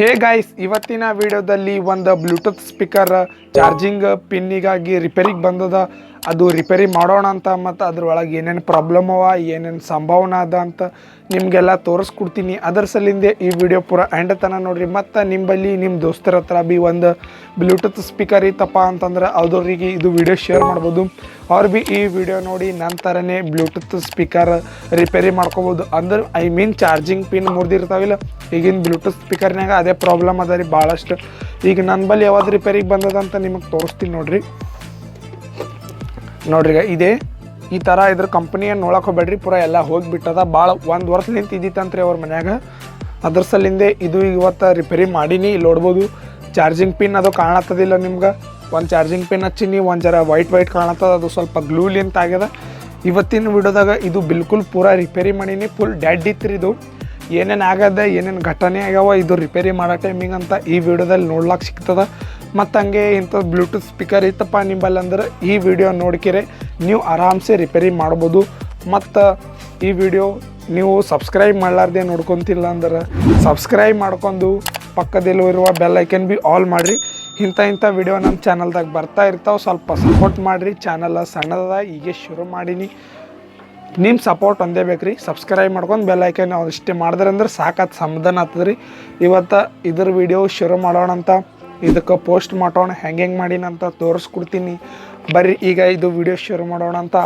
Hey guys ಇವತ್ತಿನ ವಿಡಿಯೋದಲ್ಲಿ ಒಂದು ಬ್ಲೂಟೂತ್ ಸ್ಪೀಕರ್ ಚಾರ್ಜಿಂಗ್ ಪಿನ್ನಿಗಾಗಿ ರಿಪೇರಿಗೆ ಬಂದದ. ಅದು ರಿಪೇರಿ ಮಾಡೋಣ ಅಂತ ಮತ್ತು ಅದ್ರೊಳಗೆ ಏನೇನು ಪ್ರಾಬ್ಲಮ್ ಅವ, ಏನೇನು ಸಂಭಾವನೆ ಅದ ಅಂತ ನಿಮಗೆಲ್ಲ ತೋರಿಸ್ಕೊಡ್ತೀನಿ. ಅದರ ಸಲಿಂದೇ ಈ ವಿಡಿಯೋ ಪೂರ ಎಂಡ್ ತನ ನೋಡ್ರಿ. ಮತ್ತು ನಿಮ್ಮಲ್ಲಿ ನಿಮ್ಮ ದೋಸ್ತರ ಹತ್ರ ಬಿ ಒಂದು ಬ್ಲೂಟೂತ್ ಸ್ಪೀಕರ್ ಇತ್ತಪ್ಪ ಅಂತಂದ್ರೆ ಅದವ್ರಿಗೆ ಇದು ವಿಡಿಯೋ ಶೇರ್ ಮಾಡ್ಬೋದು. ಅವ್ರು ಬಿ ಈ ವಿಡಿಯೋ ನೋಡಿ ನನ್ನ ಥರನೇ ಬ್ಲೂಟೂತ್ ಸ್ಪೀಕರ್ ರಿಪೇರಿ ಮಾಡ್ಕೋಬೋದು. ಅಂದ್ರೆ ಐ ಮೀನ್ ಚಾರ್ಜಿಂಗ್ ಪಿನ್ ಮುರಿದಿರ್ತಾವಿಲ್ಲ. ಈಗಿನ ಬ್ಲೂಟೂತ್ ಸ್ಪೀಕರ್ನಾಗ ಅದೇ ಪ್ರಾಬ್ಲಮ್ ಅದ ರೀ ಭಾಳಷ್ಟು ಈಗ ನನ್ನ ಬಳಿ ಯಾವ್ದು ರಿಪೇರಿಗೆ ಬಂದದ ಅಂತ ನಿಮಗೆ ತೋರಿಸ್ತೀನಿ ನೋಡ್ರಿ. ನೋಡ್ರಿ ಇದೆ ಈ ಥರ ಇದ್ರ ಕಂಪ್ನಿಯನ್ನು ನೋಡಕ್ಕೆ ಹೋಗ್ಬೇಡ್ರಿ. ಪೂರ ಎಲ್ಲ ಹೋಗಿಬಿಟ್ಟದ. ಭಾಳ ಒಂದು ವರ್ಷ ಇದ್ದಿತ್ತಂತ್ರಿ ಅವ್ರ ಮನ್ಯಾಗ. ಅದ್ರ ಸಲಿಂದೆ ಇದು ಇವತ್ತು ರಿಪೇರಿ ಮಾಡೀನಿ. ಇಲ್ಲಿ ನೋಡ್ಬೋದು ಚಾರ್ಜಿಂಗ್ ಪಿನ್ ಅದು ಕಾಣತ್ತದಿಲ್ಲ ನಿಮ್ಗೆ. ಒಂದು ಚಾರ್ಜಿಂಗ್ ಪಿನ್ ಹಚ್ಚಿನಿ, ಒಂದು ಜರ ವೈಟ್ ವೈಟ್ ಕಾಣತ್ತದ. ಅದು ಸ್ವಲ್ಪ ಗ್ಲೂಲಿಂತ ಆಗ್ಯದ. ಇವತ್ತಿನ ವಿಡಿಯೋದಾಗ ಇದು ಬಿಲ್ಕುಲ್ ಪೂರ ರಿಪೇರಿ ಮಾಡೀನಿ. ಫುಲ್ ಡ್ಯಾಡ್ ಇತ್ತು ಇದು. ಏನೇನು ಆಗದ, ಏನೇನು ಘಟನೆ ಆಗ್ಯಾವ, ಇದು ರಿಪೇರಿ ಮಾಡೋ ಟೈಮಿಂಗ್ ಅಂತ ಈ ವಿಡಿಯೋದಲ್ಲಿ ನೋಡ್ಲಾಕ್ ಸಿಗ್ತದ. ಮತ್ತು ಹಂಗೆ ಇಂಥ ಬ್ಲೂಟೂತ್ ಸ್ಪೀಕರ್ ಇತ್ತಪ್ಪ ನಿಂಬಲ್ಲಿ ಅಂದ್ರೆ ಈ ವಿಡಿಯೋ ನೋಡ್ಕಿರೆ, ನೀವು ಆರಾಮ್ಸೆ ರಿಪೇರಿ ಮಾಡ್ಬೋದು. ಮತ್ತು ಈ ವಿಡಿಯೋ ನೀವು ಸಬ್ಸ್ಕ್ರೈಬ್ ಮಾಡಲಾರ್ದೆ ನೋಡ್ಕೊತಿಲ್ಲ ಅಂದ್ರೆ ಸಬ್ಸ್ಕ್ರೈಬ್ ಮಾಡ್ಕೊಂಡು ಪಕ್ಕದಲ್ಲಿರುವ ಬೆಲ್ ಐಕನ್ ಬಿ ಆಲ್ ಮಾಡಿರಿ. ಇಂಥ ಇಂಥ ವಿಡಿಯೋ ನಮ್ಮ ಚಾನಲ್ದಾಗ ಬರ್ತಾ ಇರ್ತಾವೆ. ಸ್ವಲ್ಪ ಸಪೋರ್ಟ್ ಮಾಡಿರಿ. ಚಾನಲ್ ಸಣ್ಣದ ಈಗ ಶುರು ಮಾಡೀನಿ. ನಿಮ್ಮ ಸಪೋರ್ಟ್ ಒಂದೇ ಬೇಕು ರೀ ಸಬ್ಸ್ಕ್ರೈಬ್ ಮಾಡ್ಕೊಂಡು ಬೆಲ್ ಐಕನ್ ಇಷ್ಟೇ ಮಾಡಿದ್ರೆ ಅಂದ್ರೆ ಸಾಕತ್ತು ಸಮಾಧಾನ ಆಗ್ತದೆ ರೀ ಇವತ್ತು ಇದ್ರ ವಿಡಿಯೋ ಶುರು ಮಾಡೋಣ ಅಂತ ಇದಕ್ಕೆ ಪೋಸ್ಟ್ ಮಾಡೋಣ, ಹೆಂಗೆ ಹೆಂಗೆ ಮಾಡೀನಿ ಅಂತ ತೋರಿಸ್ಕೊಡ್ತೀನಿ. ಬರ್ರಿ, ಈಗ ಇದು ವಿಡಿಯೋ ಶುರು ಮಾಡೋಣ ಅಂತ.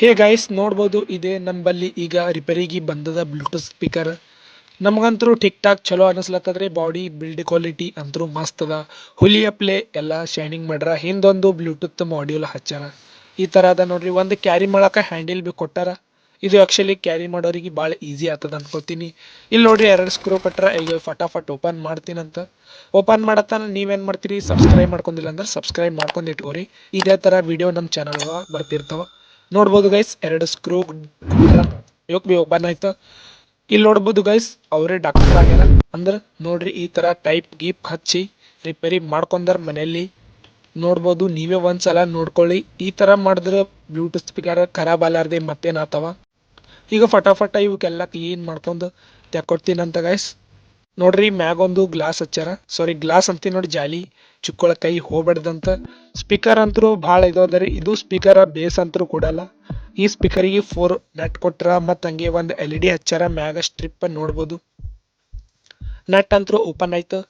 ಹೇ ಗೈಸ್ ನೋಡ್ಬೋದು, ಇದೇ ನಂಬಲ್ಲಿ ಈಗ ರಿಪೇರಿಗೆ ಬಂದದ ಬ್ಲೂಟೂತ್ ಸ್ಪೀಕರ್ ನಮಗಂತರೂ ಟಿಕ್ ಟಾಕ್ ಚಲೋ ಅನಿಸ್ಲತ್ತದ್ರಿ ಬಾಡಿ ಬಿಲ್ಡ್ ಕ್ವಾಲಿಟಿ ಅಂತರೂ ಮಸ್ತ್ ಅದ. ಹುಲಿ ಅಪ್ಲೆ ಎಲ್ಲ ಶೈನಿಂಗ್ ಮಾಡ್ರ, ಹಿಂದೊಂದು ಬ್ಲೂಟೂತ್ ಮಾಡ್ಯೂಲ್ ಹಚ್ಚಾರ. ಈ ಥರ ಅದ ನೋಡ್ರಿ, ಒಂದು ಕ್ಯಾರಿ ಮಾಡೋಕೆ ಹ್ಯಾಂಡಲ್ ಬಿ ಕೊಟ್ಟಾರ. ಇದು ಆ್ಯಕ್ಚುಲಿ ಕ್ಯಾರಿ ಮಾಡೋರಿಗೆ ಭಾಳ ಈಸಿ ಆಗ್ತದ ಅನ್ಕೋತೀನಿ. ಇಲ್ಲಿ ನೋಡ್ರಿ ಎರಡು ಸ್ಕ್ರೂ ಕೊಟ್ರೆ ಈಗ ಫಟಾಫಟ್ ಓಪನ್ ಮಾಡ್ತೀನಂತ. ಓಪನ್ ಮಾಡತ್ತಾನ ನೀವೇನು ಮಾಡ್ತೀರಿ? ಸಬ್ಸ್ಕ್ರೈಬ್ ಮಾಡ್ಕೊಂಡಿಲ್ಲ ಅಂದ್ರೆ ಸಬ್ಸ್ಕ್ರೈಬ್ ಮಾಡ್ಕೊಂಡು ಇಟ್ಕೋರಿ. ಇದೇ ಥರ ವಿಡಿಯೋ ನಮ್ಮ ಚಾನಲ್ ಬರ್ತಿರ್ತಾವ. ನೋಡ್ಬೋದು ಗೈಸ್ ಎರಡು ಸ್ಕ್ರೂ ಯೋಕ್ ಬಿ ಓಪನ್ ಆಯ್ತು. ಇಲ್ಲಿ ನೋಡ್ಬೋದು ಗೈಸ್ ಅವರೇ ಡಾಕ್ಟರ್ ಆಗ್ಯಾರ. ಅಂದ್ರೆ ನೋಡ್ರಿ ಈ ತರ ಟೈಪ್ ಗೀಪ್ ಹಚ್ಚಿ ರಿಪೇರಿ ಮಾಡ್ಕೊಂಡಾರ ಮನೆಯಲ್ಲಿ. ನೋಡ್ಬೋದು ನೀವೇ ಒಂದ್ಸಲ ನೋಡ್ಕೊಳ್ಳಿ. ಈ ತರ ಮಾಡಿದ್ರೆ ಬ್ಲೂಟೂತ್ ಸ್ಪೀಕರ್ ಖರಾಬ್ ಅಲಾರ್ದೆ ಮತ್ತೇನಾತವ ಈಗ ಫಟಾಫಟ ಇವಕ್ಕೆಲ್ಲ ಕ್ಲೀನ್ ಮಾಡ್ಕೊಂಡು ತೆಕ್ಕೊಡ್ತೀನಂತ ಗೈಸ್ ನೋಡ್ರಿ, ಮ್ಯಾಗೊಂದು ಗ್ಲಾಸ್ ಹಚ್ಚಾರ ಸಾರಿ ಗ್ಲಾಸ್ ಅಂತೀನಿ ನೋಡಿ, ಜಾಲಿ. ಚಿಕ್ಕೊಳ ಕೈ ಹೋಗ್ಬಾರ್ದಂತ. ಸ್ಪೀಕರ್ ಅಂತರೂ ಭಾಳ ಇದೋದರಿ ಇದು ಸ್ಪೀಕರ್ ಬೇಸ್ ಅಂತರೂ ಕೊಡಲ್ಲ ಈ ಸ್ಪೀಕರಿಗೆ ಫೋರ್ ನೆಟ್ ಕೊಟ್ರ ಮತ್ತು ಹಂಗೆ ಒಂದು ಎಲ್ ಇ ಡಿ ಹಚ್ಚಾರ ಮ್ಯಾಗ ಸ್ಟ್ರಿಪ್ ನೋಡ್ಬೋದು. ನೆಟ್ ಅಂತರೂ ಓಪನ್ ಆಯ್ತು.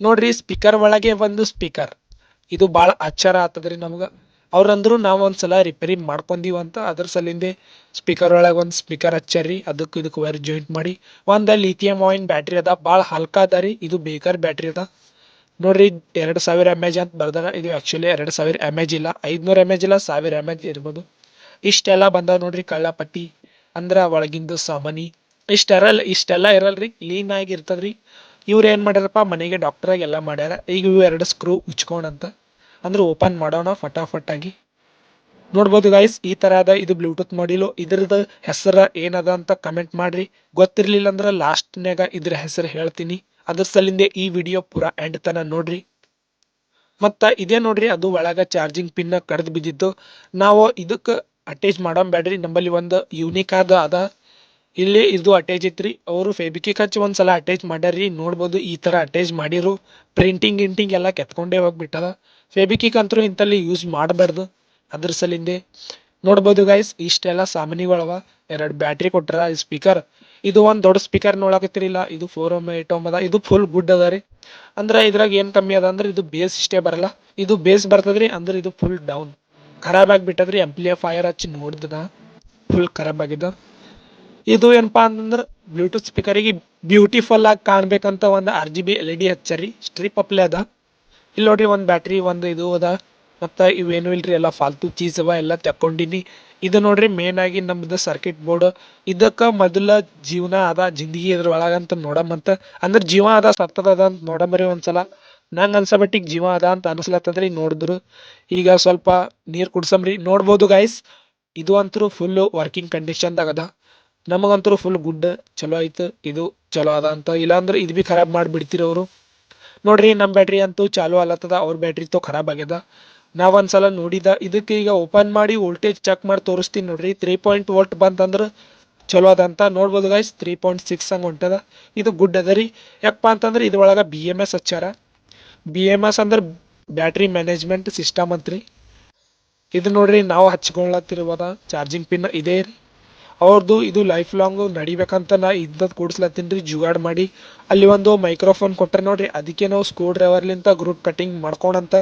ನೋಡ್ರಿ ಸ್ಪೀಕರ್ ಒಳಗೆ ಒಂದು ಸ್ಪೀಕರ್ ಇದು ಭಾಳ ಅಚ್ಚರ ಆಗ್ತದ್ರಿ ನಮ್ಗೆ. ಅವ್ರಂದ್ರು ನಾವು ಒಂದ್ಸಲ ರಿಪೇರಿ ಮಾಡ್ಕೊಂಡೀವಿ ಅಂತ ಅದ್ರ ಸಲಿಂದೆ ಸ್ಪೀಕರ್ ಒಳಗೆ ಒಂದು ಸ್ಪೀಕರ್ ಹಚ್ಚರಿ, ಅದಕ್ಕೆ ಇದಕ್ಕೆ ವೈರ್ ಜಾಯಿಂಟ್ ಮಾಡಿ. ಒಂದು ಲಿಥಿಯಂ ಆಯಿನ್ ಬ್ಯಾಟ್ರಿ ಅದ, ಭಾಳ ಹಲ್ಕ ಅದ ರೀ, ಇದು ಬೇಕರ್ ಬ್ಯಾಟ್ರಿ ಅದ. ನೋಡ್ರಿ, ಎರಡು ಸಾವಿರ ಎಂ ಎಚ್ ಅಂತ ಬರ್ದಾರ, ಇದು ಆ್ಯಕ್ಚುಲಿ ಎರಡು ಸಾವಿರ ಎಂ ಎಜ್ ಇಲ್ಲ, ಐದುನೂರು ಎಂ ಎಚ್ ಇಲ್ಲ, ಸಾವಿರ ಎಂ ಎಜ್ ಇರ್ಬೋದು. ಇಷ್ಟೆಲ್ಲ ಬಂದಾವ ನೋಡ್ರಿ ಕಳ್ಳಪಟ್ಟಿ, ಅಂದ್ರೆ ಒಳಗಿಂದು ಸಾಮಾನಿ. ಇಷ್ಟೆಲ್ಲ ಇರಲ್ಲ ಇಷ್ಟೆಲ್ಲ ಇರಲ್ರಿ ಕ್ಲೀನ್ ಆಗಿ ಇರ್ತದ್ರಿ. ಇವ್ರು ಏನು ಮಾಡ್ಯಾರಪ್ಪ, ಮನೆಗೆ ಡಾಕ್ಟ್ರಾಗೆಲ್ಲ ಮಾಡ್ಯಾರ. ಈಗ ಇವು ಎರಡು ಸ್ಕ್ರೂ ಉಚ್ಕೊಂಡಂತ ಅಂದ್ರೆ ಓಪನ್ ಮಾಡೋಣ ಫಟಾಫಟ್ ಆಗಿ ನೋಡ್ಬೋದು ಗೈಸ್ ಈ ತರ ಅದ ಇದು ಬ್ಲೂಟೂತ್ ಮಾಡಿಲು ಇದ್ರದ್ದು ಹೆಸರು ಏನದ ಅಂತ ಕಮೆಂಟ್ ಮಾಡ್ರಿ. ಗೊತ್ತಿರ್ಲಿಲ್ಲ ಅಂದ್ರೆ ಲಾಸ್ಟ್ನ್ಯಾಗ ಇದ್ರ ಹೆಸರು ಹೇಳ್ತೀನಿ. ಅದ್ರ ಸಲಿಂದೆ ಈ ವಿಡಿಯೋ ಪೂರಾ ಎಂಡ್ ತನ ನೋಡ್ರಿ. ಮತ್ತು ಇದೇ ನೋಡ್ರಿ, ಅದು ಒಳಗ ಚಾರ್ಜಿಂಗ್ ಪಿನ್ ಕಡ್ದು ಬಿದ್ದಿದ್ದು. ನಾವು ಇದಕ್ಕೆ ಅಟ್ಯಾಚ್ ಮಾಡೋಣ ಬ್ಯಾಡ್ರಿ, ನಂಬಲ್ಲಿ ಒಂದು ಯೂನಿಕ್ ಆದ ಅದ. ಇಲ್ಲಿ ಇದು ಅಟ್ಯಾಚ್ ಐತ್ರಿ. ಅವರು ಫೆಬಿಕಿಕ್ ಹಚ್ಚಿ ಒಂದ್ಸಲ ಅಟ್ಯಾಚ್ ಮಾಡ್ಯಾರ್ರಿ. ನೋಡ್ಬೋದು ಈ ತರ ಅಟ್ಯಾಚ್ ಮಾಡಿರು. ಪ್ರಿಂಟಿಂಗ್ ಗಿಂಟಿಂಗ್ ಎಲ್ಲ ಕೆತ್ಕೊಂಡೇ ಹೋಗ್ಬಿಟ್ಟದ. ಫೆಬಿಕಿಕ್ ಅಂತೂ ಇಂತಲ್ಲಿ ಯೂಸ್ ಮಾಡಬಾರ್ದು. ಅದ್ರ ಸಲಿಂದೆ ನೋಡ್ಬೋದು ಗೈಸ್ ಇಷ್ಟೆಲ್ಲ ಸಾಮಾನಿಗಳವ ಎರಡು ಬ್ಯಾಟ್ರಿ ಕೊಟ್ರ ಸ್ಪೀಕರ್ ಇದು ಒಂದು ದೊಡ್ಡ ಸ್ಪೀಕರ್ ನೋಡಕತ್ತಿರಿಲ್ಲ. ಇದು ಫೋರ್ ಓಮ್ ಏಟ್ ಓಮ್ ಅದ. ಇದು ಫುಲ್ ಗುಡ್ ಅದ ರೀ. ಅಂದ್ರೆ ಇದ್ರಾಗ ಏನು ಕಮ್ಮಿ ಅದ ಅಂದ್ರೆ ಇದು ಬೇಸ್ ಇಷ್ಟೇ ಬರಲ್ಲ. ಇದು ಬೇಸ್ ಬರ್ತದ್ರಿ ಅಂದ್ರೆ ಇದು ಫುಲ್ ಡೌನ್ ಖರಾಬ್ ಆಗಿಬಿಟ್ಟದ್ರಿ ಫೈರ್ ಹಚ್ಚಿ ನೋಡಿದ ಫುಲ್ ಖರಾಬ್ ಇದು ಏನಪ್ಪಾ ಅಂತಂದ್ರೆ ಬ್ಲೂಟೂತ್ ಸ್ಪೀಕರಿಗೆ ಬ್ಯೂಟಿಫುಲ್ ಆಗಿ ಕಾಣ್ಬೇಕಂತ ಒಂದು R G B L E D ಹಚ್ಚರಿ. Strip ಅಪ್ಲೇ ಅದ. ಇಲ್ಲಿ ನೋಡ್ರಿ ಒಂದು ಬ್ಯಾಟ್ರಿ ಒಂದು ಇದು ಅದ. ಮತ್ತು ಇವೇನು ಇಲ್ರಿ, ಎಲ್ಲ ಫಾಲ್ತು ಚೀಸ್ ಅವ, ಎಲ್ಲ ತಕೊಂಡಿನಿ ಇದು ನೋಡ್ರಿ ಮೇನ್ ಆಗಿ ನಮ್ದು ಸರ್ಕಿಟ್ ಬೋರ್ಡ್ ಇದಕ್ಕ ಮೊದಲ ಜೀವನ ಅದ, ಜಿಂದಗಿ ಇದ್ರ ಒಳಗಂತ ನೋಡಮಂತ ಅಂದ್ರೆ ಜೀವ ಅದ, ಸತ್ತದ ಅದ ಅಂತ ನೋಡಮರಿ ಒಂದ್ಸಲ. ನಂಗೆ ಅನ್ಸಮಟ್ಟಿಗೆ ಜೀವ ಅದ ಅಂತ ಅನ್ಸ್ಲತ್ತದ್ರಿ ನೋಡಿದ್ರು. ಈಗ ಸ್ವಲ್ಪ ನೀರು ಕುಡ್ಸಮ್ರಿ. ನೋಡ್ಬೋದು ಗಾಯ್ಸ್ ಇದು ಅಂತೂ ಫುಲ್ಲು ವರ್ಕಿಂಗ್ ಕಂಡೀಷನ್ದಾಗ ಅದ. ನಮಗಂತೂ ಫುಲ್ ಗುಡ್ ಚಲೋ ಐತೆ ಇದು ಚಲೋ ಅದ ಅಂತ. ಇಲ್ಲಾಂದ್ರೆ ಇದು ಭೀ ಖರಾಬ್ ಮಾಡಿಬಿಡ್ತೀರಿ ಅವರು. ನೋಡ್ರಿ ನಮ್ಮ ಬ್ಯಾಟ್ರಿ ಅಂತೂ ಚಾಲು ಆಲತ್ತದ, ಅವ್ರ ಬ್ಯಾಟ್ರಿ ತೋ ಖರಾಬ್ ಆಗ್ಯದ. ನಾ ಒಂದ್ಸಲ ನೋಡಿದ, ಇದಕ್ಕೆ ಈಗ ಓಪನ್ ಮಾಡಿ ವೋಲ್ಟೇಜ್ ಚೆಕ್ ಮಾಡಿ ತೋರಿಸ್ತೀನಿ ನೋಡ್ರಿ ತ್ರೀ ಪಾಯಿಂಟ್ ವೋಲ್ಟ್ ಬಂತಂದ್ರೆ ಚಲೋ ಅದ ಅಂತ ನೋಡ್ಬೋದು ಗೈಸ್ ತ್ರೀ ಪಾಯಿಂಟ್ ಸಿಕ್ಸ್ ಹಂಗೆ ಹೊಂಟದ. ಇದು ಗುಡ್ ಅದ ರೀ. ಯಾಕಪ್ಪ ಅಂತಂದ್ರೆ ಇದ್ರೊಳಗೆ ಬಿ ಎಂ ಎಸ್ ಹಚ್ಚಾರ ಬಿ ಎಂ ಎಸ್ ಅಂದ್ರೆ ಬ್ಯಾಟ್ರಿ ಮ್ಯಾನೇಜ್ಮೆಂಟ್ ಸಿಸ್ಟಮ್ ಅಂತ್ರಿ. ಇದು ನೋಡ್ರಿ, ನಾವು ಹಚ್ಕೊಳತ್ತಿರ್ಬೋದ ಚಾರ್ಜಿಂಗ್ ಪಿನ್ ಇದೇ ರೀ. ಅವ್ರದ್ದು ಇದು ಲೈಫ್ ಲಾಂಗ್ ನಡಿಬೇಕಂತ ನಾ ಇದ್ದದ್ದು ಕೂಡ್ಸ್ಲತ್ತೀನಿ ಜುಗಾಡ್ ಮಾಡಿ. ಅಲ್ಲಿ ಒಂದು ಮೈಕ್ರೋಫೋನ್ ಕೊಟ್ಟರೆ ನೋಡ್ರಿ, ಅದಕ್ಕೆ ನಾವು ಸ್ಕ್ರೂ ಡ್ರೈವರ್ಲಿಂತ ಗ್ರೂಪ್ ಕಟಿಂಗ್ ಮಾಡ್ಕೊಂಡಂತ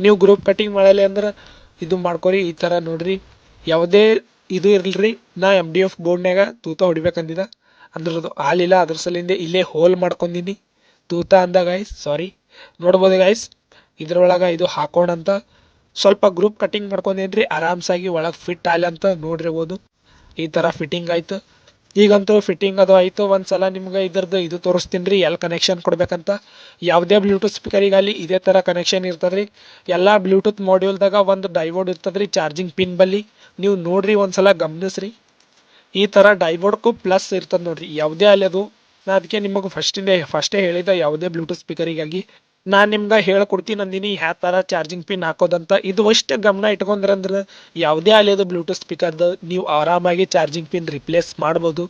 ನೀವು ಗ್ರೂಪ್ ಕಟಿಂಗ್ ಮಾಡಲಿ ಅಂದ್ರೆ ಇದು ಮಾಡ್ಕೊರಿ, ಈ ಥರ ನೋಡ್ರಿ. ಯಾವುದೇ ಇದು ಇರಲ್ರಿ, ನಾ ಎಂ ಡಿ ಎಫ್ ಬೋರ್ಡ್ನಾಗ ತೂತ ಹೊಡಿಬೇಕಂದಿದ. ಅಂದ್ರದ್ದು ಹಾಲಿಲ್ಲ ಅದ್ರ ಸಲಿಂದ ಇಲ್ಲೇ ಹೋಲ್ ಮಾಡ್ಕೊಂಡಿನಿ ತೂತ ಅಂದ ಗಾಯ್ಸ್ ಸಾರಿ ನೋಡ್ಬೋದು ಗಾಯ್ಸ್ ಇದ್ರೊಳಗೆ ಇದು ಹಾಕೋಣಂತ. ಸ್ವಲ್ಪ ಗ್ರೂಪ್ ಕಟಿಂಗ್ ಮಾಡ್ಕೊಂಡೇನ್ರಿ, ಆರಾಮ್ಸಾಗಿ ಒಳಗೆ ಫಿಟ್ ಅಂತ ನೋಡಿರ್ಬೋದು. ಈ ಥರ ಫಿಟ್ಟಿಂಗ್ ಆಯ್ತು. ಈಗಂತೂ ಫಿಟ್ಟಿಂಗ್ ಅದು ಆಯಿತು. ಒಂದು ಸಲ ನಿಮ್ಗೆ ಇದ್ರದ್ದು ಇದು ತೋರಿಸ್ತೀನಿ ರೀ ಎಲ್ಲಿ ಕನೆಕ್ಷನ್ ಕೊಡಬೇಕಂತ. ಯಾವುದೇ ಬ್ಲೂಟೂತ್ ಸ್ಪೀಕರಿಗಾಗಲಿ ಇದೇ ಥರ ಕನೆಕ್ಷನ್ ಇರ್ತದೆ ರೀ ಎಲ್ಲ ಬ್ಲೂಟೂತ್ ಮಾಡ್ಯೂಲ್ದಾಗ ಒಂದು ಡೈವೋರ್ಡ್ ಇರ್ತದೆ ರೀ ಚಾರ್ಜಿಂಗ್ ಪಿನ್ ಬಲ್ಲಿ. ನೀವು ನೋಡಿರಿ ಒಂದು ಸಲ ಗಮನಿಸ್ರಿ. ಈ ಥರ ಡೈವೋರ್ಡ್ಗೂ ಪ್ಲಸ್ ಇರ್ತದೆ ನೋಡಿರಿ. ಯಾವುದೇ ಅಲ್ಲಿ ಅದು. ನಾ ಅದಕ್ಕೆ ನಿಮಗೆ ಫಸ್ಟಿಂದ ಫಸ್ಟೇ ಹೇಳಿದ ಯಾವುದೇ ಬ್ಲೂಟೂತ್ ಸ್ಪೀಕರಿಗಾಗಿ ನಾನು ನಿಮ್ಗೆ ಹೇಳ್ಕೊಡ್ತೀನಿ ಅಂದಿನಿ ಯಾವ ಥರ ಚಾರ್ಜಿಂಗ್ ಪಿನ್ ಹಾಕೋದಂತ. ಇದು ಅಷ್ಟೇ ಗಮನ ಇಟ್ಕೊಂಡ್ರಂದ್ರೆ ಯಾವುದೇ ಅಲ್ಲಿದು ಬ್ಲೂಟೂತ್ ಸ್ಪೀಕರ್ದು ನೀವು ಆರಾಮಾಗಿ ಚಾರ್ಜಿಂಗ್ ಪಿನ್ ರಿಪ್ಲೇಸ್ ಮಾಡ್ಬೋದು.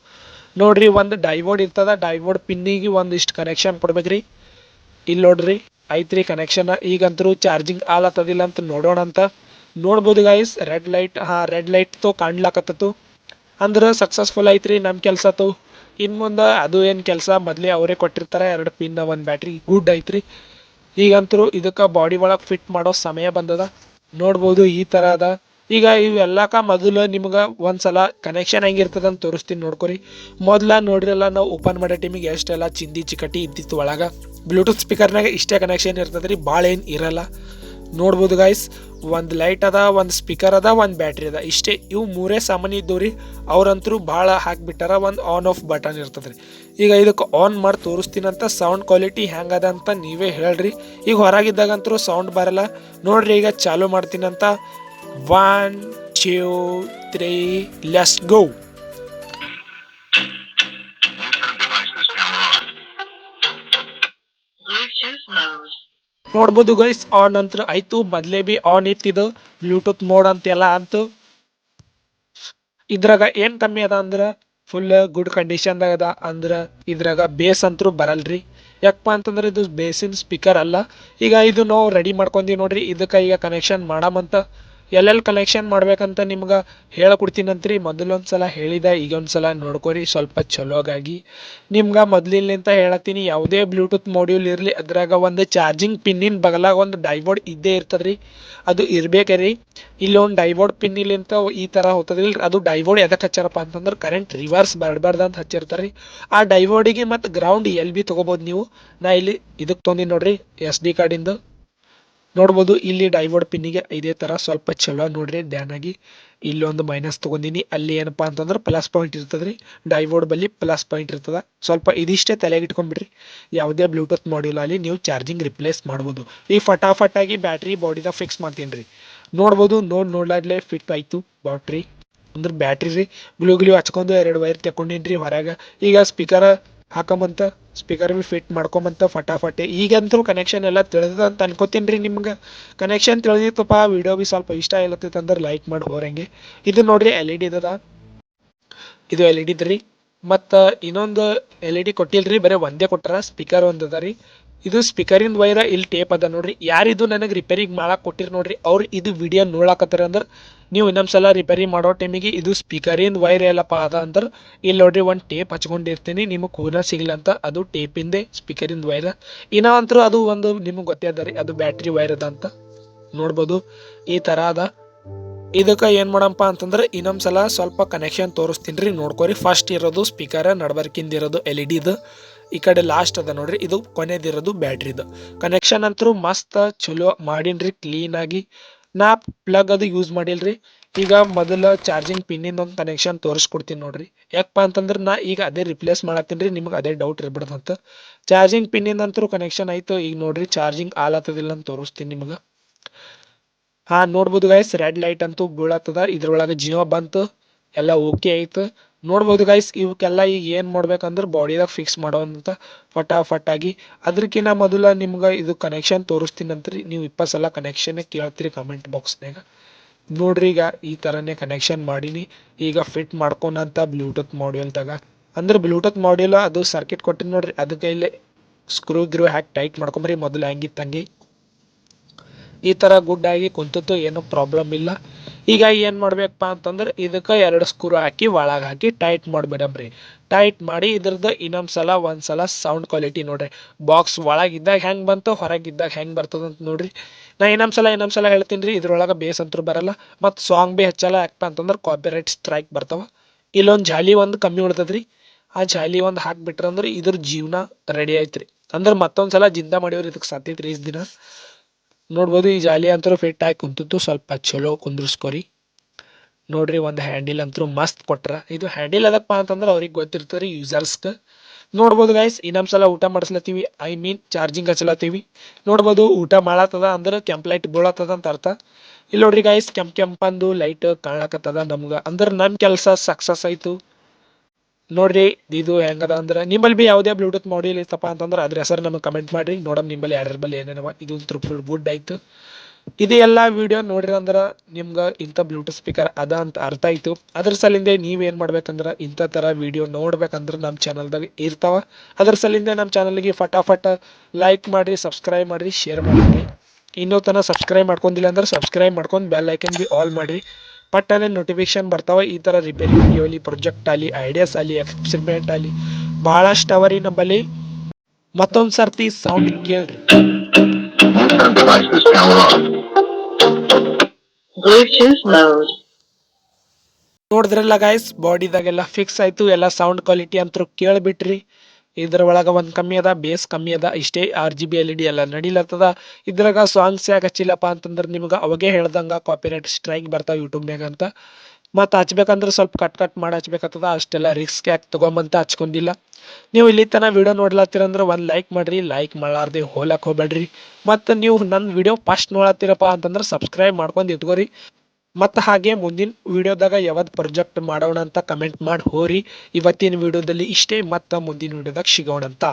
ನೋಡ್ರಿ, ಒಂದು ಡೈವೋರ್ಡ್ ಇರ್ತದ ಡೈವೋಡ್ ಪಿನ್ನಿಗೆ ಒಂದಿಷ್ಟು ಕನೆಕ್ಷನ್ ಕೊಡ್ಬೇಕ್ರಿ. ಇಲ್ಲಿ ನೋಡ್ರಿ, ಐತ್ರಿ ಕನೆಕ್ಷನ್ ಈಗಂತರೂ ಚಾರ್ಜಿಂಗ್ ಆಲತ್ತದಿಲ್ಲ ಅಂತ ನೋಡೋಣ ಅಂತ ನೋಡ್ಬೋದು ಗೈಸ್ ರೆಡ್ ಲೈಟ್ ಹಾಂ ರೆಡ್ ಲೈಟ್ ತೋ ಕಾಣ್ಲಾಕತ್ತತು ಅಂದ್ರೆ ಸಕ್ಸಸ್ಫುಲ್ ಐತ್ರಿ ನಮ್ಮ ಕೆಲಸ ತೋ ಇನ್ನು ಮುಂದೆ ಅದು ಏನು ಕೆಲಸ, ಮೊದಲೇ ಅವರೇ ಕೊಟ್ಟಿರ್ತಾರೆ, ಎರಡು ಪಿನ್ ಒಂದು ಬ್ಯಾಟ್ರಿ ಗುಡ್ ಐತ್ರಿ. ಈಗಂತರೂ ಇದಕ್ಕೆ ಬಾಡಿ ಒಳಗೆ ಫಿಟ್ ಮಾಡೋ ಸಮಯ ಬಂದದ. ನೋಡ್ಬೋದು ಈ ಥರ ಅದ ಈಗ ಇವೆಲ್ಲಕ ಮೊದಲು ನಿಮ್ಗೆ ಒಂದ್ಸಲ ಕನೆಕ್ಷನ್ ಹೆಂಗಿರ್ತದೆ ಅಂತ ತೋರಿಸ್ತೀನಿ ನೋಡ್ಕೊರಿ. ಮೊದಲ ನೋಡ್ರಲ್ಲ, ನಾವು ಓಪನ್ ಮಾಡೋ ಟೈಮಿಗೆ ಎಷ್ಟೆಲ್ಲ ಚಿಂದಿ ಚಿಕಟಿ ಇದ್ದಿತ್ತು ಒಳಗೆ. ಬ್ಲೂಟೂತ್ ಸ್ಪೀಕರ್ನಾಗ ಇಷ್ಟೇ ಕನೆಕ್ಷನ್ ಇರ್ತದೆ ರೀ ಭಾಳ ಏನು ಇರಲ್ಲ. ನೋಡ್ಬೋದು ಗಾಯ್ಸ್ ಒಂದು ಲೈಟ್ ಅದ, ಒಂದು ಸ್ಪೀಕರ್ ಅದ, ಒಂದು ಬ್ಯಾಟ್ರಿ ಅದ. ಇಷ್ಟೇ, ಇವು ಮೂರೇ ಸಾಮಾನ್ಯ ಇದ್ದವು ರೀ. ಅವ್ರಂತರೂ ಭಾಳ ಹಾಕಿಬಿಟ್ಟಾರ, ಒಂದು ಆನ್ ಆಫ್ ಬಟನ್ ಇರ್ತದೆ ರೀ ಈಗ ಇದಕ್ಕೆ ಆನ್ ಮಾಡಿ ತೋರಿಸ್ತೀನಂತ ಸೌಂಡ್ ಕ್ವಾಲಿಟಿ ಹೆಂಗದ ಅಂತ ನೀವೇ ಹೇಳ್ರಿ. ಈಗ ಹೊರಗಿದ್ದಾಗಂತೂ ಸೌಂಡ್ ಬರಲ್ಲ. ನೋಡ್ರಿ ಈಗ ಚಾಲು ಮಾಡ್ತೀನಂತ. One two three let's go. ನೋಡ್ಬೋದು ಗೈಸ್ ಆನ್ ಅಂತ ಆಯ್ತು. ಮೊದಲೇ ಬಿ ಆನ್ ಇತ್ತಿದು. ಬ್ಲೂಟೂತ್ ಮೋಡ್ ಅಂತೆಲ್ಲ ಅಂತು. ಇದ್ರಾಗ ಏನು ಕಮ್ಮಿ ಅದ ಅಂದ್ರ ಫುಲ್ ಗುಡ್ ಕಂಡೀಷನ್ದಾಗ ಅದ. ಅಂದ್ರೆ ಇದ್ರಾಗ ಬೇಸ್ ಅಂತೂ ಬರಲ್ರಿ. ಯಾಕಪ್ಪ ಅಂತಂದ್ರೆ ಇದು ಬೇಸಿನ ಸ್ಪೀಕರ್ ಅಲ್ಲ. ಈಗ ಇದು ನಾವು ರೆಡಿ ಮಾಡ್ಕೊಂಡಿವಿ ನೋಡ್ರಿ. ಇದಕ್ಕೆ ಈಗ ಕನೆಕ್ಷನ್ ಮಾಡಮಂತ ಎಲ್ಲೆಲ್ಲಿ ಕಲೆಕ್ಷನ್ ಮಾಡ್ಬೇಕಂತ ನಿಮ್ಗೆ ಹೇಳ್ಕೊಡ್ತೀನಂತ್ರಿ. ಮೊದಲೊಂದು ಸಲ ಹೇಳಿದೆ ಈಗ ಒಂದು ಸಲ ನೋಡ್ಕೊರಿ, ಸ್ವಲ್ಪ ಚಲೋಗಾಗಿ. ನಿಮ್ಗೆ ಮೊದಲಿನಿಂದ ಹೇಳತ್ತೀನಿ, ಯಾವುದೇ ಬ್ಲೂಟೂತ್ ಮಾಡ್ಯೂಲ್ ಇರಲಿ, ಅದ್ರಾಗ ಒಂದು ಚಾರ್ಜಿಂಗ್ ಪಿನ್ನಿನ ಬಗಲಾಗ ಒಂದು ಡೈವೋರ್ಡ್ ಇದ್ದೇ ಇರ್ತದೆ ರೀ ಅದು ಇರ್ಬೇಕೆ ರೀ ಇಲ್ಲೊಂದು ಡೈವೋರ್ಡ್ ಪಿನ್ನಿಲಿಂತ ಈ ಥರ ಹೋಗ್ತದಿಲ್ಲ ಅದು ಡೈವೋರ್ಡ್ ಎದಕ್ಕೆ ಹಚ್ಚಾರಪ್ಪ ಅಂತಂದ್ರೆ ಕರೆಂಟ್ ರಿವರ್ಸ್ ಬರಬಾರ್ದು ಅಂತ ಹಚ್ಚಿರ್ತಾರೆ ರೀ ಆ ಡೈವೋರ್ಡಿಗೆ ಮತ್ತು ಗ್ರೌಂಡ್ ಎಲ್ಲಿ ಬಿ ತೊಗೋಬೋದು ನೀವು. ನಾ ಇಲ್ಲಿ ಇದಕ್ಕೆ ತೊಗೊಂಡಿನಿ ನೋಡ್ರಿ ಎಸ್ ಡಿ ಕಾರ್ಡಿಂದು ನೋಡ್ಬೋದು, ಇಲ್ಲಿ ಡೈವರ್ಡ್ ಪಿನ್ನಿಗೆ ಇದೇ ಥರ ಸ್ವಲ್ಪ ಚಲೋ ನೋಡ್ರಿ ಧ್ಯಾನಾಗಿ ಇಲ್ಲಿ ಒಂದು ಮೈನಸ್ ತೊಗೊಂಡಿನಿ. ಅಲ್ಲಿ ಏನಪ್ಪ ಅಂತಂದ್ರೆ ಪ್ಲಸ್ ಪಾಯಿಂಟ್ ಇರ್ತದೆ ರೀ ಡೈವರ್ಡ್ ಬಲ್ಲಿ ಪ್ಲಸ್ ಪಾಯಿಂಟ್ ಇರ್ತದೆ. ಸ್ವಲ್ಪ ಇದಿಷ್ಟೇ ತಲೆಗೆ ಇಟ್ಕೊಂಡ್ಬಿಡ್ರಿ. ಯಾವುದೇ ಬ್ಲೂಟೂತ್ ಮಾಡ್ಯೂಲ್ ಅಲ್ಲಿ ನೀವು ಚಾರ್ಜಿಂಗ್ ರಿಪ್ಲೇಸ್ ಮಾಡ್ಬೋದು. ಈ ಫಟಾಫಟಾಗಿ ಬ್ಯಾಟ್ರಿ ಬಾಡಿದಾಗ ಫಿಕ್ಸ್ ಮಾಡ್ತೀನಿ ರೀ. ನೋಡ್ಬೋದು, ನೋಡಿ ನೋಡ್ಲಾಡ್ಲೆ ಫಿಟ್ ಆಯಿತು ಬ್ಯಾಟ್ರಿ ಅಂದ್ರೆ ಬ್ಯಾಟ್ರಿ ರೀ. ಗ್ಲೂ ಗ್ಲೂ ಹಚ್ಕೊಂಡು ಎರಡು ವೈರ್ ತಗೊಂಡಿನಿ ರೀ ಹೊರಗೆ ಈಗ ಸ್ಪೀಕರ್ ಹಾಕಮಂತ ಸ್ಪೀಕರ್ ಬಿ ಫಿಟ್ ಮಾಡ್ಕೊಂಬಂತ ಫಟಾಫಟಿ. ಈಗಂತೂ ಕನೆಕ್ಷನ್ ಎಲ್ಲ ತಿಳಿದ ಅಂತ ಅನ್ಕೋತೀನಿ ರೀ ನಿಮ್ಗೆ. ಕನೆಕ್ಷನ್ ತಿಳಿದಿತ್ತಪ್ಪ ವಿಡಿಯೋ ಬಿ ಸ್ವಲ್ಪ ಇಷ್ಟ ಆಗ್ಲತ್ತೈತೆ ಅಂದ್ರೆ ಲೈಕ್ ಮಾಡಿ ಹೋರಂಗೆ. ಇದು ನೋಡ್ರಿ ಎಲ್ ಇ ಡಿ ಇದ ಇದು ಎಲ್ ಇ ಡಿ ರೀ ಮತ್ತು ಇನ್ನೊಂದು ಎಲ್ ಇ ಡಿ ಕೊಟ್ಟಿಲ್ರಿ, ಬರೀ ಒಂದೇ ಕೊಟ್ಟಾರ ಸ್ಪೀಕರ್ ಒಂದು ಅದ ರೀ. ಇದು ಸ್ಪೀಕರಿಂದ ವೈರ ಇಲ್ಲಿ ಟೇಪ್ ಅದ ನೋಡ್ರಿ. ಯಾರಿದು ನನಗೆ ರಿಪೇರಿಗೆ ಮಾಡಕ್ಕೆ ಕೊಟ್ಟಿರಿ ನೋಡ್ರಿ. ಅವ್ರು ಇದು ವಿಡಿಯೋ ನೋಡಾಕತ್ತಾರ ಅಂದ್ರೆ ನೀವು ಇನ್ನೊಂದು ಸಲ ರಿಪೇರಿ ಮಾಡೋ ಟೈಮಿಗೆ ಇದು ಸ್ಪೀಕರಿಂದ ವೈರ್ ಎಲ್ಲಪ್ಪ, ಅದ ಅಂದ್ರೆ ಇಲ್ಲಿ ನೋಡ್ರಿ ಒಂದು ಟೇಪ್ ಹಚ್ಕೊಂಡಿರ್ತೀನಿ, ನಿಮಗೆ ಕೂನ ಸಿಗಲ್ಲ ಅಂತ, ಅದು ಟೇಪಿಂದೆ ಸ್ಪೀಕರಿಂದ ವೈರ್ ಇನ್ನ ಅಂತೂ ಅದು ಒಂದು ನಿಮಗೆ ಗೊತ್ತೇ ಅದ ಅದು ಬ್ಯಾಟ್ರಿ ವೈರ್ ಅದ ಅಂತ. ನೋಡ್ಬೋದು, ಈ ಥರ ಅದ. ಇದಕ್ಕೆ ಏನು ಮಾಡಪ್ಪ ಅಂತಂದ್ರೆ ಇನ್ನೊಂದು ಸಲ ಸ್ವಲ್ಪ ಕನೆಕ್ಷನ್ ತೋರಿಸ್ತೀನಿ ರೀ, ನೋಡ್ಕೊರಿ. ಫಸ್ಟ್ ಇರೋದು ಸ್ಪೀಕರ್ ನಡಬರ್ಕಿಂದ ಇರೋದು ಎಲ್ ಇ ಡಿದು ಈ ಕಡೆ ಲಾಸ್ಟ್ ಅದ ನೋಡ್ರಿ, ಇದು ಕೊನೆದಿರೋದು ಬ್ಯಾಟ್ರಿದು ಕನೆಕ್ಷನ್ ಅಂತೂ ಮಸ್ತ್ ಚಲೋ ಮಾಡೀನ್ರಿ ಕ್ಲೀನಾಗಿ ನಾ ಪ್ಲಗ್ ಅದು ಯೂಸ್ ಮಾಡಿಲ್ರಿ. ಈಗ ಮೊದಲ ಚಾರ್ಜಿಂಗ್ ಪಿನ್ನಿಂದ ಒಂದು ಕನೆಕ್ಷನ್ ತೋರಿಸ್ಕೊಡ್ತೀನಿ ನೋಡ್ರಿ. ಯಾಕಪ್ಪ ಅಂತಂದ್ರೆ ನಾ ಈಗ ಅದೇ ರಿಪ್ಲೇಸ್ ಮಾಡತ್ತೀನಿ ರೀ, ನಿಮ್ಗೆ ಅದೇ ಡೌಟ್ ಇರ್ಬಿಡ್ದಂತ. ಚಾರ್ಜಿಂಗ್ ಪಿನ್ನಿಂದ ಅಂತೂ ಕನೆಕ್ಷನ್ ಆಯಿತು, ಈಗ ನೋಡ್ರಿ ಚಾರ್ಜಿಂಗ್ ಆಲತ್ತದಿಲ್ಲ ಅಂತ ತೋರಿಸ್ತೀನಿ ನಿಮ್ಗೆ. ಹಾಂ, ನೋಡ್ಬೋದು ಗಾಯಸ್ ರೆಡ್ ಲೈಟ್ ಅಂತೂ ಬೀಳತ್ತದ ಇದ್ರೊಳಗೆ ಜಿಯೋ ಬಂತು, ಎಲ್ಲ ಓಕೆ ಆಯ್ತು. ನೋಡ್ಬೋದು ಗೈಸ್ ಇವಕ್ಕೆಲ್ಲ ಈಗ ಏನು ಮಾಡ್ಬೇಕಂದ್ರೆ ಬಾಡಿದಾಗ ಫಿಕ್ಸ್ ಮಾಡೋಂತ ಫಟಾಫಟಾಗಿ. ಅದಕ್ಕಿಂತ ಮೊದಲ ನಿಮ್ಗೆ ಇದು ಕನೆಕ್ಷನ್ ತೋರಿಸ್ತೀನಂತ್ರಿ ನೀವು ಇಪ್ಪತ್ತು ಸಲ ಕನೆಕ್ಷನ್ ಕೇಳ್ತೀರಿ ಕಮೆಂಟ್ ಬಾಕ್ಸ್ನಾಗ ನೋಡ್ರಿ ಈಗ ಈ ಥರನೇ ಕನೆಕ್ಷನ್ ಮಾಡೀನಿ. ಈಗ ಫಿಟ್ ಮಾಡ್ಕೊನಂತ ಬ್ಲೂಟೂತ್ ಮಾಡ್ಯೂಲ್ ತಗ. ಅಂದ್ರೆ ಬ್ಲೂಟೂತ್ ಮಾಡ್ಯೂಲ್ ಅದು ಸರ್ಕಿಟ್ ಕೊಟ್ಟಿನಿ ನೋಡ್ರಿ. ಅದಕ್ಕೆ ಇಲ್ಲಿ ಸ್ಕ್ರೂ ಗ್ರೂ ಹ್ಯಾಕ್ ಟೈಟ್ ಮಾಡ್ಕೊಂಬರಿ. ಮೊದಲು ಹೆಂಗಿತ್ತು ಹಂಗೆ ಈ ಥರ ಗುಡ್ಡಾಗಿ ಕುಂತದ್ದು ಏನೂ ಪ್ರಾಬ್ಲಮ್ ಇಲ್ಲ. ಈಗ ಏನು ಮಾಡ್ಬೇಕಪ್ಪ ಅಂತಂದ್ರೆ ಇದಕ್ಕೆ ಎರಡು ಸ್ಕ್ರೂ ಹಾಕಿ, ಒಳಗೆ ಹಾಕಿ ಟೈಟ್ ಮಾಡಿಬಿಡಮ್ರಿ. ಟೈಟ್ ಮಾಡಿ ಇದ್ರದ್ದು ಇನ್ನೊಂದು ಸಲ, ಒಂದು ಸಲ ಸೌಂಡ್ ಕ್ವಾಲಿಟಿ ನೋಡ್ರಿ. ಬಾಕ್ಸ್ ಒಳಗಿದ್ದಾಗ ಹೆಂಗೆ ಬಂತು ಹೊರಗಿದ್ದಾಗ ಹೆಂಗೆ ಬರ್ತದೆ ಅಂತ ನೋಡ್ರಿ. ನಾ ಇನ್ನೊಂದು ಸಲ ಇನ್ನೊಂದು ಸಲ ಹೇಳ್ತೀನಿ ರೀ ಇದ್ರೊಳಗೆ ಬೇಸ್ ಅಂತೂ ಬರಲ್ಲ. ಮತ್ತು ಸಾಂಗ್ ಭೀ ಹೆಚ್ಚಲ್ಲ ಯಾಕಪ್ಪ ಅಂತಂದ್ರೆ ಕಾಪಿರೈಟ್ ಸ್ಟ್ರೈಕ್ ಬರ್ತಾವ. ಇಲ್ಲೊಂದು ಜಾಲಿ ಒಂದು ಕಮ್ಮಿ ಉಳ್ತದ್ರಿ. ಆ ಜಾಲಿ ಒಂದು ಹಾಕ್ಬಿಟ್ರಂದ್ರೆ ಇದ್ರ ಜೀವನ ರೆಡಿ ಆಯ್ತು ರೀ ಅಂದ್ರೆ ಮತ್ತೊಂದು ಸಲ ಜಿಂದ ಮಾಡಿವ್ರಿ ಇದಕ್ಕೆ ಸತ್ತೈತ್ರಿ ಈ ದಿನ. ನೋಡ್ಬೋದು, ಈ ಜಾಲಿ ಅಂತೂ ಫಿಟ್ ಆಗಿ ಕುಂತಿತ್ತು. ಸ್ವಲ್ಪ ಚಲೋ ಕುಂದ್ರಿಸ್ಕೊರಿ. ನೋಡ್ರಿ, ಒಂದು ಹ್ಯಾಂಡಿಲ್ ಅಂತೂ ಮಸ್ತ್ ಕೊಟ್ರ. ಇದು ಹ್ಯಾಂಡಿಲ್ ಅದಪ್ಪ ಅಂತಂದ್ರೆ ಅವ್ರಿಗೆ ಗೊತ್ತಿರ್ತದೆ ರೀ ಯೂಸರ್ಸ್ಗೆ ನೋಡ್ಬೋದು ಗೈಸ್ ಇನ್ನೊಂದು ಸಲ ಊಟ ಮಾಡಿಸ್ಲತ್ತೀವಿ. ಐ ಮೀನ್ ಚಾರ್ಜಿಂಗ್ ಹಚ್ಚಲತ್ತೀವಿ ನೋಡ್ಬೋದು, ಊಟ ಮಾಡತ್ತದ ಅಂದ್ರೆ ಕೆಂಪ್ ಲೈಟ್ ಬೀಳತ್ತದ ಅಂತ ಅರ್ಥ. ಇಲ್ಲಿ ನೋಡ್ರಿ ಗೈಸ್ ಕೆಂಪ್ ಕೆಂಪಂದು ಲೈಟ್ ಕಾಣಕತ್ತದ ನಮ್ಗೆ. ಅಂದ್ರೆ ನಮ್ಮ ಕೆಲಸ ಸಕ್ಸಸ್ ಆಯ್ತು. ನೋಡ್ರಿ, ಇದು ಹೆಂಗದ ಅಂದ್ರೆ ನಿಮ್ಮಲ್ಲಿ ಬಿ ಯಾವುದೇ ಬ್ಲೂಟೂತ್ ಮಾಡ್ಯೂಲ್ ಇತ್ತಪ್ಪ ಅಂತಂದ್ರೆ ಅದ್ರ ಹೆಸರು ನಮಗೆ ಕಮೆಂಟ್ ಮಾಡಿರಿ. ನೋಡಮ್ ನಿಮ್ಮಲ್ಲಿ ಯಾರ್ಯಾರ ಬಲ್ಲಿ ಏನೇನವ. ಇದು ಒಂದು ಫುಲ್ ಗುಡ್ ಆಯ್ತು. ಇದು ಎಲ್ಲ ವಿಡಿಯೋ ನೋಡಿರಿ ಅಂದ್ರೆ ನಿಮ್ಗೆ ಇಂಥ ಬ್ಲೂಟೂತ್ ಸ್ಪೀಕರ್ ಅದ ಅಂತ ಅರ್ಥ ಆಯ್ತು. ಅದ್ರ ಸಲಿಂದ ನೀವೇನು ಮಾಡ್ಬೇಕಂದ್ರೆ ಇಂಥ ಥರ ವಿಡಿಯೋ ನೋಡ್ಬೇಕಂದ್ರೆ ನಮ್ಮ ಚಾನಲ್ದಾಗ ಇರ್ತಾವ. ಅದ್ರ ಸಲಿಂದ ನಮ್ಮ ಚಾನಲ್ಗೆ ಫಟಾಫಟ ಲೈಕ್ ಮಾಡಿರಿ ಸಬ್ಸ್ಕ್ರೈಬ್ ಮಾಡಿರಿ ಶೇರ್ ಮಾಡಿರಿ. ಇನ್ನೂ ತನಕ ಸಬ್ಸ್ಕ್ರೈಬ್ ಮಾಡ್ಕೊಂಡಿಲ್ಲ ಅಂದ್ರೆ ಸಬ್ಸ್ಕ್ರೈಬ್ ಮಾಡ್ಕೊಂಡು ಬೆಲ್ ಐಕನ್ ಬಿ ಆಲ್ ಮಾಡಿರಿ. ಪಟ್ಟನೆ ನೋಟಿಫಿಕೇಶನ್ ಬರ್ತಾವೆ ಈ ಥರ ರಿಪೇರಿ ಅಲ್ಲಿ ಪ್ರೊಜೆಕ್ಟ್ ಆಗಲಿ ಐಡಿಯಾಸ್ ಆಗಲಿ ಎಕ್ಸ್ಪೆರಿಮೆಂಟ್ ಆಗಲಿ ಭಾಳಷ್ಟು ಅವರಿ ನಂಬಲ್ಲಿ ನಮ್ಮಲ್ಲಿ. ಮತ್ತೊಂದು ಸರ್ತಿ ಸೌಂಡ್ ಕೇಳ್ರಿ. ನೋಡಿದ್ರಲ್ಲ ಗಾಯ್ಸ್ ಬಾಡಿದಾಗೆಲ್ಲ ಫಿಕ್ಸ್ ಆಯ್ತು ಎಲ್ಲ ಸೌಂಡ್ ಕ್ವಾಲಿಟಿ ಅಂತೂ ಕೇಳಿಬಿಟ್ರಿ. ಇದ್ರ ಒಳಗೆ ಒಂದು ಕಮ್ಮಿ ಅದ, ಬೇಸ್ ಕಮ್ಮಿ ಅದ, ಇಷ್ಟೇ R G B L E D ಎಲ್ಲ ನಡಿಲತ್ತದ. ಇದ್ರಾಗ ಸಾಂಗ್ಸ್ ಯಾಕೆ ಹಚ್ಚಿಲ್ಲಪ್ಪ ಅಂತಂದ್ರೆ ನಿಮ್ಗೆ ಅವಾಗೇ ಹೇಳ್ದಂಗೆ ಕಾಪಿರೈಟ್ ಸ್ಟ್ರೈಕ್ ಬರ್ತಾವೆ ಯೂಟ್ಯೂಬ್ನಾಗ ಅಂತ. ಮತ್ತು ಹಚ್ಬೇಕಂದ್ರೆ ಸ್ವಲ್ಪ ಕಟ್ ಕಟ್ ಮಾಡಿ ಹಚ್ಬೇಕಾಗ್ತದ ಅಷ್ಟೆಲ್ಲ ರಿಸ್ಕ್ ಯಾಕೆ ತೊಗೊಂಬಂತ ಹಚ್ಕೊಂಡಿಲ್ಲ. ನೀವು ಇಲ್ಲಿ ತನಕ ವಿಡಿಯೋ ನೋಡ್ಲತ್ತೀರಂದ್ರೆ ಒಂದು ಲೈಕ್ ಮಾಡಿರಿ ಲೈಕ್ ಮಾಡಲಾರ್ದೆ ಹೋಲಕ್ಕೆ ಹೋಗ್ಬೇಡ್ರಿ ಮತ್ತು ನೀವು ನನ್ನ ವಿಡಿಯೋ ಫಸ್ಟ್ ನೋಡತ್ತೀರಪ್ಪ ಅಂತಂದ್ರೆ ಸಬ್ಸ್ಕ್ರೈಬ್ ಮಾಡ್ಕೊಂಡು ಇಟ್ಕೋರಿ. ಮತ್ತು ಹಾಗೆ ಮುಂದಿನ ವಿಡಿಯೋದಾಗ ಯಾವ್ದು ಪ್ರೊಜೆಕ್ಟ್ ಮಾಡೋಣ ಅಂತ ಕಮೆಂಟ್ ಮಾಡಿ ಹೋರಿ. ಇವತ್ತಿನ ವಿಡಿಯೋದಲ್ಲಿ ಇಷ್ಟೇ, ಮತ್ತು ಮುಂದಿನ ವಿಡಿಯೋದಾಗ ಸಿಗೋಣ ಅಂತ.